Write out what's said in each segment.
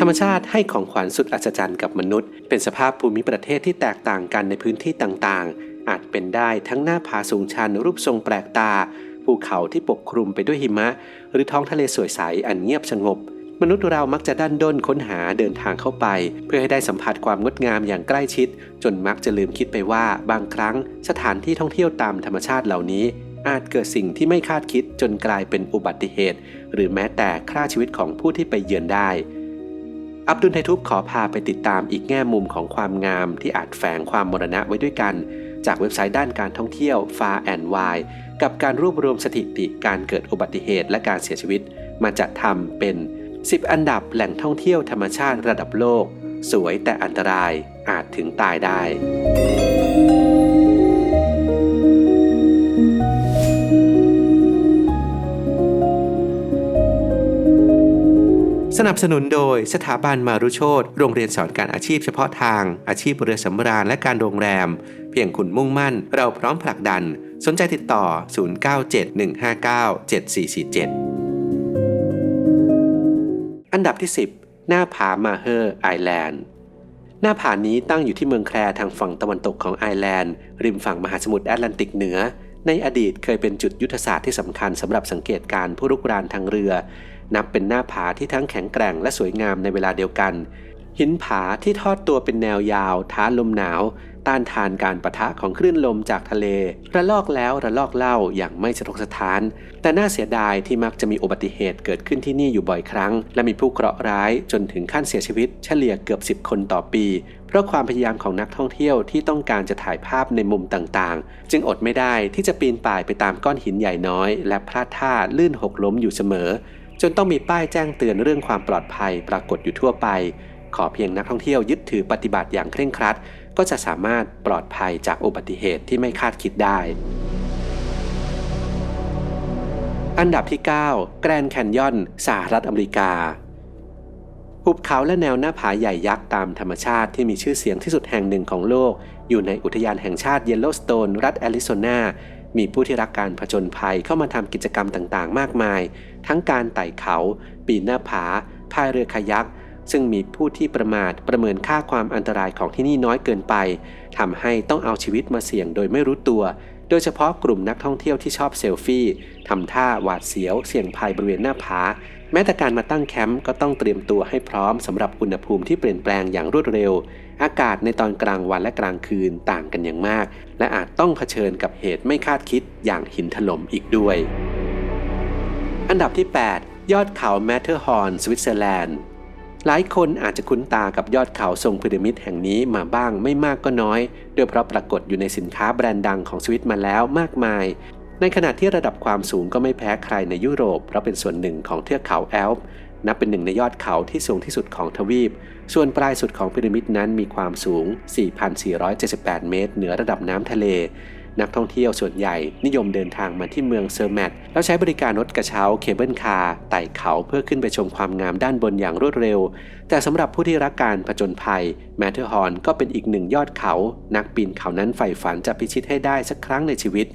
ธรรมชาติให้ของขวัญสุดอัศจรรย์กับมนุษย์ เป็นสภาพภูมิประเทศที่แตกต่างกันในพื้นที่ต่างๆ อาจเป็นได้ทั้งหน้าผาสูงชันรูปทรงแปลกตา ภูเขาที่ปกคลุมไปด้วยหิมะ หรือท้องทะเลสวยใสอันเงียบสงบ มนุษย์เรามักจะดันด้นค้นหาเดินทางเข้าไป เพื่อให้ได้สัมผัสความงดงามอย่างใกล้ชิด จนมักจะลืมคิดไปว่าบางครั้งสถานที่ท่องเที่ยวตามธรรมชาติเหล่านี้อาจเกิดสิ่งที่ไม่คาดคิดจนกลายเป็นอุบัติเหตุ หรือแม้แต่ฆ่าชีวิตของผู้ที่ไปเยือนได้ อับดุลไททุบขอพาไปติดตามอีกแง่มุมของความงามที่อาจแฝงความมรณะไว้ด้วยกัน จากเว็บไซต์ด้านการท่องเที่ยว Far and Wide กับการรวบรวมสถิติการเกิดอุบัติเหตุและการเสียชีวิต มาจัดทำเป็น 10 อันดับแหล่งท่องเที่ยวธรรมชาติระดับโลก สวยแต่อันตรายอาจถึงตายได้ สนับสนุนโดยสถาบันมารุโชตโรงเรียนสอนการอาชีพเฉพาะทาง อาชีพเรือสำราญและการโรงแรม เพียงคุณมุ่งมั่น เราพร้อมผลักดัน สนใจติดต่อ 0971597447 อันดับที่ 10 หน้าผามาเฮอร์ไอแลนด์หน้าผานี้ตั้งอยู่ที่เมืองแคลร์ทางฝั่งตะวันตกของไอร์แลนด์ ริมฝั่งมหาสมุทรแอตแลนติกเหนือ ในอดีตเคยเป็นจุดยุทธศาสตร์ที่สำคัญสำหรับสังเกตการผู้รุกรานทางเรือ นับเป็นหน้าผาที่ทั้งแข็งแกร่งและสวยงามในเวลาเดียวกัน หินผาที่ทอดตัวเป็นแนวยาว ท้าลมหนาว ต้านทานการประทะของคลื่นลมจากทะเล ระลอกแล้วระลอกเล่าอย่างไม่สะทกสถาน แต่น่าเสียดายที่มักจะมีอุบัติเหตุเกิดขึ้นที่นี่อยู่บ่อยครั้ง และมีผู้เคราะห์ร้ายจนถึงขั้นเสียชีวิต เฉลี่ยเกือบ 10 คนต่อปี เพราะความพยายามของนักท่องเที่ยวที่ต้องการจะถ่ายภาพในมุมต่างๆ จึงอดไม่ได้ที่จะปีนป่ายไปตามก้อนหินใหญ่น้อย และพลาดท่าลื่นหกล้มอยู่เสมอ จนต้องมีป้ายแจ้งเตือนเรื่องความปลอดภัยปรากฏอยู่ทั่วไป ขอเพียงนักท่องเที่ยวยึดถือปฏิบัติอย่างเคร่งครัด ก็จะสามารถปลอดภัยจากอุบัติเหตุที่ไม่คาดคิดได้ อันดับที่ 9 แกรนด์แคนยอนสหรัฐอเมริกาหุบเขาและแนวหน้าผาใหญ่ยักษ์ตามธรรมชาติที่มีชื่อเสียงที่สุดแห่งหนึ่งของโลก อยู่ในอุทยานแห่งชาติเยลโลสโตนรัฐแอริโซนา มีผู้ที่รักการผจญภัยเข้ามาทำกิจกรรมต่างๆ มากมาย ทั้งการไต่เขา ปีนหน้าผาพายเรือคายัก ซึ่งมีผู้ที่ประมาทประเมินค่าความอันตรายของที่นี่น้อยเกินไปทำให้ต้องเอาชีวิตมาเสี่ยงโดยไม่รู้ตัว โดยเฉพาะกลุ่มนักท่องเที่ยวที่ชอบเซลฟี่ทำท่าหวาดเสียวเสี่ยงภัยบริเวณหน้าผาแม้แต่การมาตั้งแคมป์ก็ต้องเตรียมตัวให้พร้อมสำหรับอุณหภูมิที่เปลี่ยนแปลงอย่างรวดเร็ว อากาศในตอนกลางวันและกลางคืนต่างกันอย่างมาก และอาจต้องเผชิญกับเหตุไม่คาดคิดอย่างหินถล่มอีกด้วย อันดับที่ 8 ยอดเขาแมทเทอร์ฮอร์นสวิตเซอร์แลนด์หลายคนอาจจะคุ้นตากับยอดเขาทรงพีระมิดแห่งนี้มาบ้างไม่มากก็น้อยโดยเพราะปรากฏอยู่ในสินค้าแบรนด์ดังของสวิตมาแล้วมากมาย ในขณะที่ระดับความสูงก็ไม่แพ้ใครในยุโรป เพราะเป็นส่วนหนึ่งของเทือกเขาแอลป์ นับเป็นหนึ่งในยอดเขาที่สูงที่สุดของทวีป ส่วนปลายสุดของพีระมิดนั้นมีความสูง 4,478 เมตร เหนือระดับน้ำทะเล นักท่องเที่ยวส่วนใหญ่นิยมเดินทางมาที่เมืองเซอร์แมตแล้วใช้บริการรถกระเช้าเคเบิลคาร์ไต่เขาเพื่อขึ้นไปชมความงามด้านบนอย่างรวดเร็ว แต่สำหรับผู้ที่รักการผจญภัย แมทเทอร์ฮอนก็เป็นอีกหนึ่งยอดเขา นักปีนเขานั้นใฝ่ฝันจะพิชิตให้ได้สักครั้งในชีวิต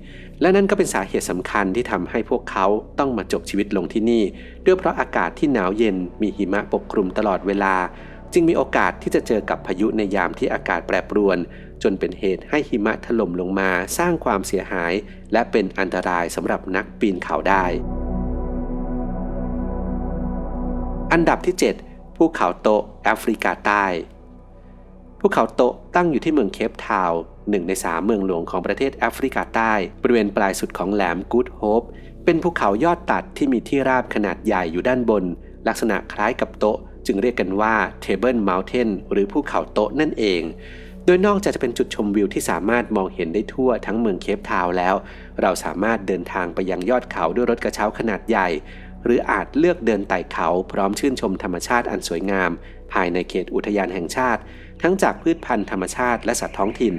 และนั่นก็เป็นสาเหตุสำคัญที่ทำให้พวกเขาต้องมาจบชีวิตลงที่นี่ ด้วยเพราะอากาศที่หนาวเย็นมีหิมะปกคลุมตลอดเวลา จึงมีโอกาสที่จะเจอกับพายุในยามที่อากาศแปรปรวน จนเป็นเหตุให้หิมะถล่มลงมาสร้างความเสียหาย และเป็นอันตรายสำหรับนักปีนเขาได้ อันดับที่ 7 ภูเขาโตแอฟริกาใต้ภูเขาโตตั้งอยู่ที่เมืองเคปทาวน์หนึ่งในสามเมืองหลวงของประเทศแอฟริกาใต้ บริเวณปลายสุดของแหลมกูดโฮปเป็นภูเขายอดตัดที่มีที่ราบขนาดใหญ่อยู่ด้านบน ลักษณะคล้ายกับโต๊ะ จึงเรียกกันว่า Table Mountain หรือภูเขาโต๊ะนั่นเอง โดยนอกจากจะเป็นจุดชมวิวที่สามารถมองเห็นได้ทั่วทั้งเมืองเคปทาวน์แล้ว เราสามารถเดินทางไปยังยอดเขาด้วยรถกระเช้าขนาดใหญ่ หรืออาจเลือกเดินไต่เขาพร้อมชื่นชมธรรมชาติอันสวยงาม ภายในเขตอุทยานแห่งชาติ ทั้งจากพืชพันธุ์ธรรมชาติและสัตว์ท้องถิ่น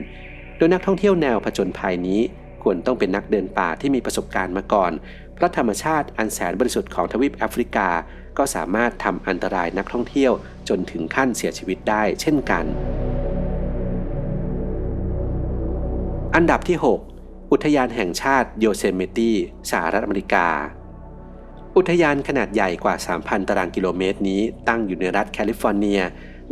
โดยนักท่องเที่ยวแนวผจญภัยนี้ควรต้องเป็นนักเดินป่าที่มีประสบการณ์มาก่อน เพราะธรรมชาติอันแสนบริสุทธิ์ของทวีปแอฟริกา ก็สามารถทำอันตรายนักท่องเที่ยวจนถึงขั้นเสียชีวิตได้เช่นกัน อันดับที่ 6 อุทยานแห่งชาติโยเซมิตีสหรัฐอเมริกา อุทยานขนาดใหญ่กว่า 3,000 ตารางกิโลเมตรนี้ตั้งอยู่ในรัฐแคลิฟอร์เนีย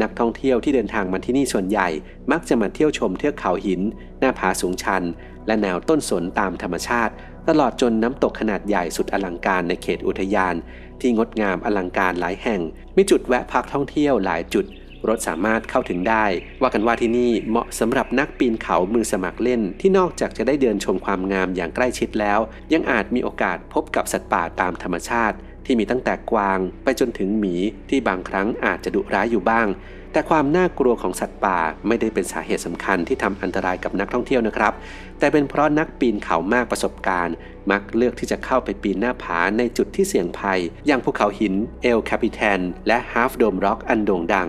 นักท่องเที่ยวที่เดินทางมาที่นี่ส่วนใหญ่ มักจะมาเที่ยวชมเทือกเขาหิน หน้าผาสูงชัน และแนวต้นสนตามธรรมชาติ ตลอดจนน้ำตกขนาดใหญ่สุดอลังการในเขตอุทยาน ที่งดงามอลังการหลายแห่ง มีจุดแวะพักท่องเที่ยวหลายจุด รถสามารถเข้าถึงได้ ว่ากันว่าที่นี่เหมาะสำหรับนักปีนเขามือสมัครเล่น ที่นอกจากจะได้เดินชมความงามอย่างใกล้ชิดแล้ว ยังอาจมีโอกาสพบกับสัตว์ป่าตามธรรมชาติ ที่มีตั้งแต่กวาง ไปจนถึงหมีที่บางครั้งอาจจะดุร้ายอยู่บ้าง แต่ความน่ากลัวของสัตว์ป่าไม่ได้เป็นสาเหตุสำคัญที่ทำอันตรายกับนักท่องเที่ยวนะครับ แต่เป็นเพราะนักปีนเขามากประสบการณ์มักเลือกที่จะเข้าไปปีนหน้าผาในจุดที่เสี่ยงภัย อย่างภูเขาหินเอลแคปิแทน และฮาฟโดมร็อกอันโด่งดัง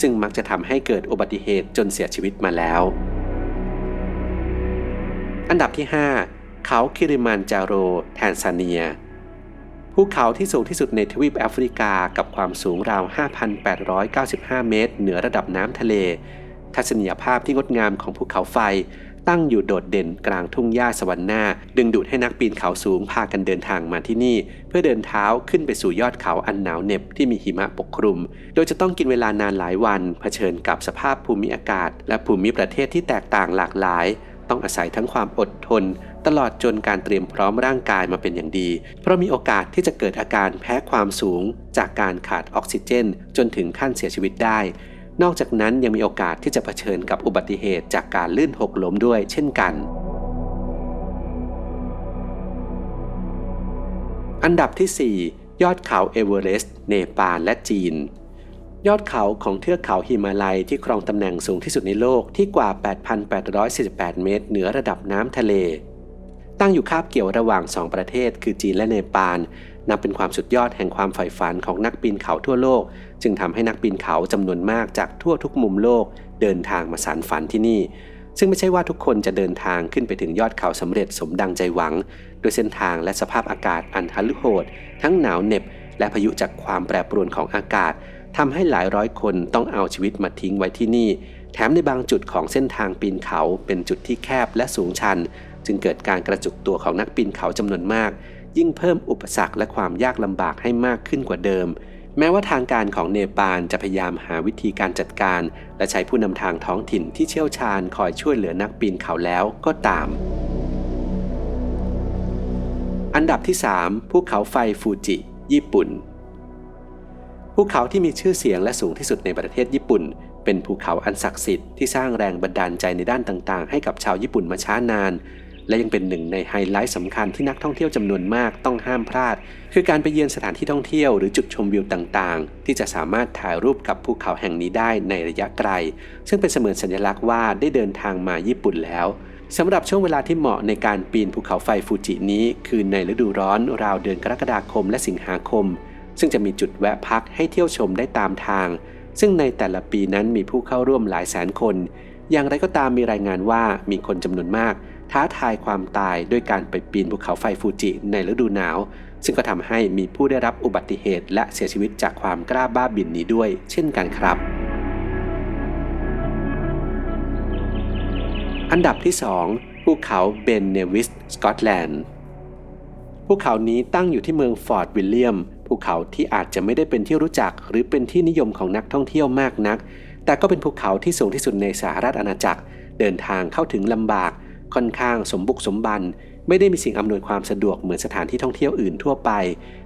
ซึ่งมักจะทำให้เกิดอุบัติเหตุจนเสียชีวิตมาแล้ว อันดับที่ 5 เขาคิริมันจาโร แทนซาเนีย ภูเขาที่สูงที่สุดในทวีปแอฟริกากับความสูงราว 5,895 เมตร เหนือระดับน้ำทะเล ทัศนียภาพที่งดงามของภูเขาไฟ ตั้งอยู่โดดเด่นกลางทุ่งหญ้าสวรรค์หน้า ดึงดูดให้นักปีนเขาสูงพากันเดินทางมาที่นี่ เพื่อเดินเท้าขึ้นไปสู่ยอดเขาอันหนาวเหน็บที่มีหิมะปกคลุม โดยจะต้องกินเวลานานหลายวัน เผชิญกับสภาพภูมิอากาศ และภูมิประเทศที่แตกต่างหลากหลาย ต้องอาศัยทั้งความอดทน ตลอดจนการเตรียมพร้อมร่างกายมาเป็นอย่างดี เพราะมีโอกาสที่จะเกิดอาการแพ้ความสูง จากการขาดออกซิเจน จนถึงขั้นเสียชีวิตได้ นอกจากนั้นยังมีโอกาสที่จะเผชิญกับอุบัติเหตุจากการลื่นหกล้มด้วยเช่นกัน อันดับที่ 4 ยอดเขาเอเวอเรสต์เนปาลและจีน ยอดเขาของเทือกเขาหิมาลัยที่ครองตำแหน่งสูงที่สุดในโลกที่กว่า 8,848 เมตร เหนือระดับน้ำทะเล ตั้งอยู่คาบเกี่ยวระหว่างสองประเทศ คือจีนและเนปาล นับเป็นความสุดยอดแห่งความใฝ่ฝันของนักปีนเขาทั่วโลก จึงทำให้นักปีนเขาจำนวนมากจากทั่วทุกมุมโลก เดินทางมาสานฝันที่นี่ ซึ่งไม่ใช่ว่าทุกคนจะเดินทางขึ้นไปถึงยอดเขาสำเร็จสมดังใจหวัง โดยเส้นทางและสภาพอากาศอันทะลุโหด ทั้งหนาวเหน็บ และพายุจากความแปรปรวนของอากาศทำให้หลายร้อยคนต้องเอาชีวิตมาทิ้งไว้ที่นี่ แถมในบางจุดของเส้นทางปีนเขาเป็นจุดที่แคบและสูงชัน จึงเกิดการกระจุกตัวของนักปีนเขาจำนวนมาก ยิ่งเพิ่มอุปสรรคและความยากลำบากให้มากขึ้นกว่าเดิม แม้ว่าทางการของเนปาลจะพยายามหาวิธีการจัดการ และใช้ผู้นำทางท้องถิ่นที่เชี่ยวชาญคอยช่วยเหลือนักปีนเขาแล้วก็ตาม อันดับที่ 3 ภูเขาไฟฟูจิ ญี่ปุ่นภูเขาที่มีชื่อเสียงและสูงที่สุดในประเทศญี่ปุ่น เป็นภูเขาอันศักดิ์สิทธิ์ที่สร้างแรงบันดาลใจในด้านต่างๆ ให้กับชาวญี่ปุ่นมาช้านาน และยังเป็นหนึ่งในไฮไลท์สำคัญที่นักท่องเที่ยวจำนวนมากต้องห้ามพลาด คือการไปเยือนสถานที่ท่องเที่ยวหรือจุดชมวิวต่างๆ ที่จะสามารถถ่ายรูปกับภูเขาแห่งนี้ได้ในระยะไกล ซึ่งเป็นเสมือนสัญลักษณ์ว่าได้เดินทางมาญี่ปุ่นแล้วสำหรับช่วงเวลาที่เหมาะในการปีนภูเขาไฟฟูจินี้คือในฤดูร้อนราวเดือนกรกฎาคมและสิงหาคม ซึ่งจะมีจุดแวะพักให้เที่ยวชมได้ตามทาง ซึ่งในแต่ละปีนั้นมีผู้เข้าร่วมหลายแสนคน อย่างไรก็ตามมีรายงานว่ามีคนจำนวนมาก ท้าทายความตายด้วยการไปปีนภูเขาไฟฟูจิในฤดูหนาว ซึ่งก็ทำให้มีผู้ได้รับอุบัติเหตุและเสียชีวิตจากความกล้าบ้าบินนี้ด้วย เช่นกันครับ อันดับที่ 2 ภูเขาเบนเนวิสสกอตแลนด์ภูเขานี้ตั้งอยู่ที่เมืองฟอร์ดวิลเลียมภูเขาที่อาจจะไม่ได้เป็นที่รู้จัก หรือเป็นที่นิยมของนักท่องเที่ยวมากนัก แต่ก็เป็นภูเขาที่สูงที่สุดในสหรัฐอาณาจักร เดินทางเข้าถึงลำบาก ค่อนข้างสมบุกสมบัน ไม่ได้มีสิ่งอำนวยความสะดวกเหมือนสถานที่ท่องเที่ยวอื่นทั่วไป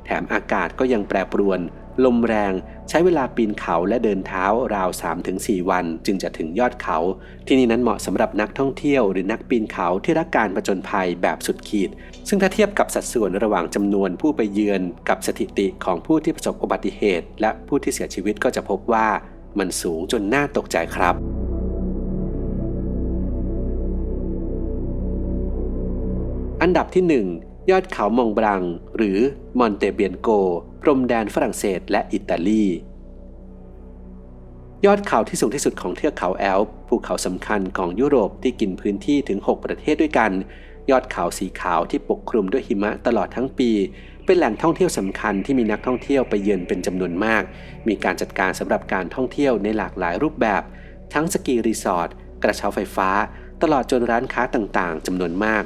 แถมอากาศก็ยังแปรปรวน ลมแรง ใช้เวลาปีนเขาและเดินเท้าราว 3-4 วัน จึงจะถึงยอดเขา ที่นี่นั้นเหมาะสำหรับนักท่องเที่ยวหรือนักปีนเขาที่รักการผจญภัยแบบสุดขีด ซึ่งถ้าเทียบกับสัดส่วนระหว่างจำนวนผู้ไปเยือนกับสถิติของผู้ที่ประสบอุบัติเหตุ และผู้ที่เสียชีวิตก็จะพบว่ามันสูงจนน่าตกใจครับ อันดับที่ 1 ยอดเขามองบรัง หรือมอนเตเบียนโก พรมแดนฝรั่งเศสและอิตาลี ยอดเขาที่สูงที่สุดของเทือกเขาแอลป์ภูเขาสำคัญของยุโรปที่กินพื้นที่ถึง 6 ประเทศด้วยกัน ยอดเขาสีขาวที่ปกคลุมด้วยหิมะตลอดทั้งปี เป็นแหล่งท่องเที่ยวสำคัญที่มีนักท่องเที่ยวไปเยือนเป็นจำนวนมาก มีการจัดการสำหรับการท่องเที่ยวในหลากหลายรูปแบบ ทั้งสกีรีสอร์ทกระเช้าไฟฟ้า ตลอดจนร้านค้าต่างๆจำนวนมาก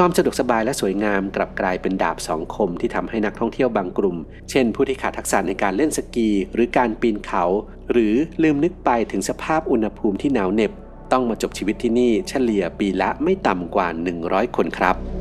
ความสะดวกสบายและสวยงามกลับกลายเป็นดาบสองคมที่ทำให้นักท่องเที่ยวบางกลุ่ม เช่น ผู้ที่ขาดทักษะในการเล่นสกี หรือการปีนเขา หรือลืมนึกไปถึงสภาพอุณหภูมิที่หนาวเหน็บ ต้องมาจบชีวิตที่นี่เฉลี่ยปีละไม่ต่ำกว่า 100 คนครับ